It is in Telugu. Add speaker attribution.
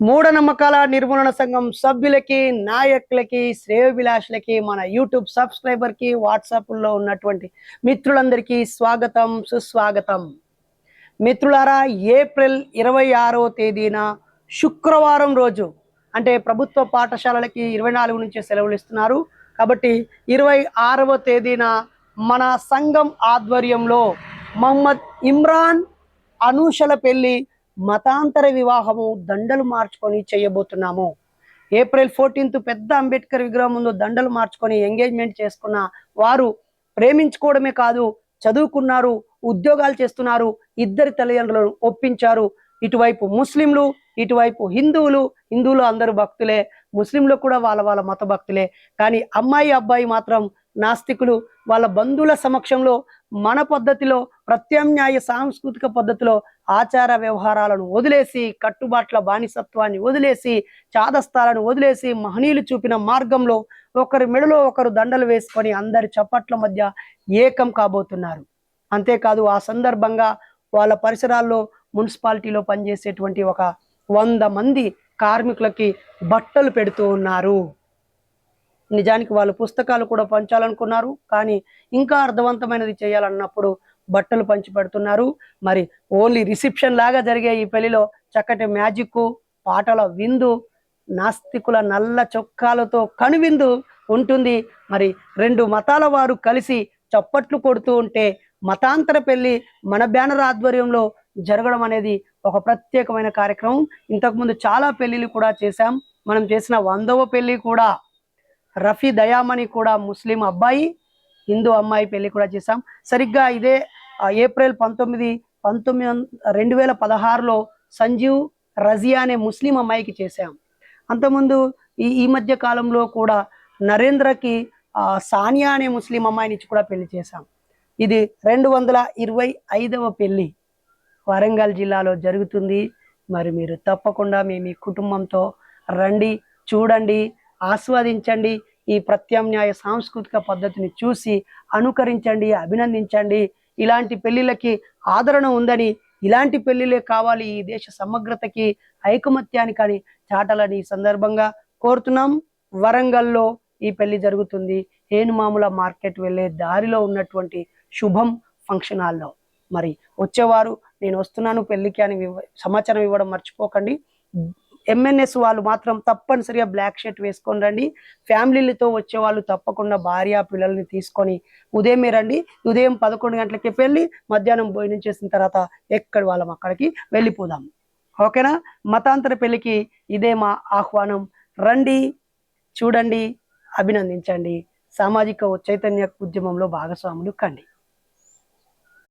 Speaker 1: మూఢనమ్మకాల నిర్మూలన సంఘం సభ్యులకి నాయకులకి శ్రేయోభిలాషులకి మన యూట్యూబ్ సబ్స్క్రైబర్కి వాట్సాప్లో ఉన్నటువంటి మిత్రులందరికీ స్వాగతం సుస్వాగతం. మిత్రులారా ఏప్రిల్ ఇరవై ఆరవ తేదీన శుక్రవారం రోజు అంటే ప్రభుత్వ పాఠశాలలకి ఇరవై నాలుగు నుంచి సెలవులు ఇస్తున్నారు. కాబట్టి ఇరవై ఆరవ తేదీన మన సంఘం ఆధ్వర్యంలో మహమ్మద్ ఇమ్రాన్ అనూషల పెళ్ళి మతాంతర వివాహము దండలు మార్చుకొని చేయబోతున్నాము. ఏప్రిల్ ఫోర్టీన్త్ పెద్ద అంబేద్కర్ విగ్రహం ముందు దండలు మార్చుకొని ఎంగేజ్మెంట్ చేసుకున్న వారు ప్రేమించుకోవడమే కాదు చదువుకున్నారు ఉద్యోగాలు చేస్తున్నారు ఇద్దరి తల్లిదండ్రులను ఒప్పించారు. ఇటువైపు ముస్లింలు ఇటువైపు హిందువులు హిందువులు అందరూ భక్తులే ముస్లింలు కూడా వాళ్ళ వాళ్ళ మత భక్తులే. కానీ అమ్మాయి అబ్బాయి మాత్రం నాస్తికులు వాళ్ళ బంధువుల సమక్షంలో మన పద్ధతిలో ప్రత్యామ్నాయ సాంస్కృతిక పద్ధతిలో ఆచార వ్యవహారాలను వదిలేసి కట్టుబాట్ల బానిసత్వాన్ని వదిలేసి చాదస్తాలను వదిలేసి మహనీయులు చూపిన మార్గంలో ఒకరి మెడలో ఒకరు దండలు వేసుకొని అందరి చప్పట్ల మధ్య ఏకం కాబోతున్నారు. అంతేకాదు ఆ సందర్భంగా వాళ్ళ పరిసరాల్లో మున్సిపాలిటీలో పనిచేసేటువంటి ఒక వంద మంది కార్మికులకి బట్టలు పెడుతూ ఉన్నారు. నిజానికి వాళ్ళు పుస్తకాలు కూడా పంచాలనుకున్నారు. కానీ ఇంకా అర్థవంతమైనది చేయాలన్నప్పుడు బట్టలు పంచి పెడుతున్నారు. మరి ఓన్లీ రిసెప్షన్ లాగా జరిగే ఈ పెళ్ళిలో చక్కటి మ్యాజిక్ పాటల విందు నాస్తికుల నల్ల చొక్కాలతో కనువిందు ఉంటుంది. మరి రెండు మతాల వారు కలిసి చప్పట్లు కొడుతూ ఉంటే మతాంతర పెళ్ళి మన బ్యానర్ ఆధ్వర్యంలో జరగడం అనేది ఒక ప్రత్యేకమైన కార్యక్రమం. ఇంతకుముందు చాలా పెళ్ళిళ్ళు కూడా చేశాం. మనం చేసిన వందవ పెళ్ళి కూడా రఫీ దయామణి కూడా ముస్లిం అబ్బాయి హిందూ అమ్మాయి పెళ్ళి కూడా చేశాం. సరిగ్గా ఇదే ఏప్రిల్ పంతొమ్మిది పంతొమ్మిది రెండు వేల పదహారులో సంజీవ్ రజియా అనే ముస్లిం అమ్మాయికి చేశాం. అంతకుముందు ఈ ఈ మధ్య కాలంలో కూడా నరేంద్రకి సానియా అనే ముస్లిం అమ్మాయిని ఇచ్చి కూడా పెళ్ళి చేశాం. ఇది రెండు వందల ఇరవై ఐదవ పెళ్ళి. వరంగల్ జిల్లాలో జరుగుతుంది. మరి మీరు తప్పకుండా మీ మీ కుటుంబంతో రండి చూడండి ఆస్వాదించండి. ఈ ప్రత్యామ్నాయ సాంస్కృతిక పద్ధతిని చూసి అనుకరించండి అభినందించండి. ఇలాంటి పెళ్ళిళ్ళకి ఆదరణ ఉందని ఇలాంటి పెళ్ళిలే కావాలి ఈ దేశ సమగ్రతకి ఐకమత్యానికి అని చాటాలని ఈ సందర్భంగా కోరుతున్నాం. వరంగల్లో ఈ పెళ్ళి జరుగుతుంది. ఏనుమాముల మార్కెట్ వెళ్ళే దారిలో ఉన్నటువంటి శుభం ఫంక్షన్ హాల్లో. మరి వచ్చేవారు నేను వస్తున్నాను పెళ్ళికి అని సమాచారం ఇవ్వడం మర్చిపోకండి. ఎంఎన్ఎస్ వాళ్ళు మాత్రం తప్పనిసరిగా బ్లాక్ షర్ట్ వేసుకొని రండి. ఫ్యామిలీలతో వచ్చే వాళ్ళు తప్పకుండా భార్య పిల్లల్ని తీసుకొని ఉదయమే రండి. ఉదయం పదకొండు గంటలకి వెళ్ళి మధ్యాహ్నం భోజనం చేసిన తర్వాత ఎక్కడి వాళ్ళం? అక్కడికి వెళ్ళిపోదాం. ఓకేనా? మతాంతర పెళ్ళికి ఇదే మా ఆహ్వానం. రండి చూడండి అభినందించండి. సామాజిక చైతన్య ఉద్యమంలో భాగస్వాములు కండి.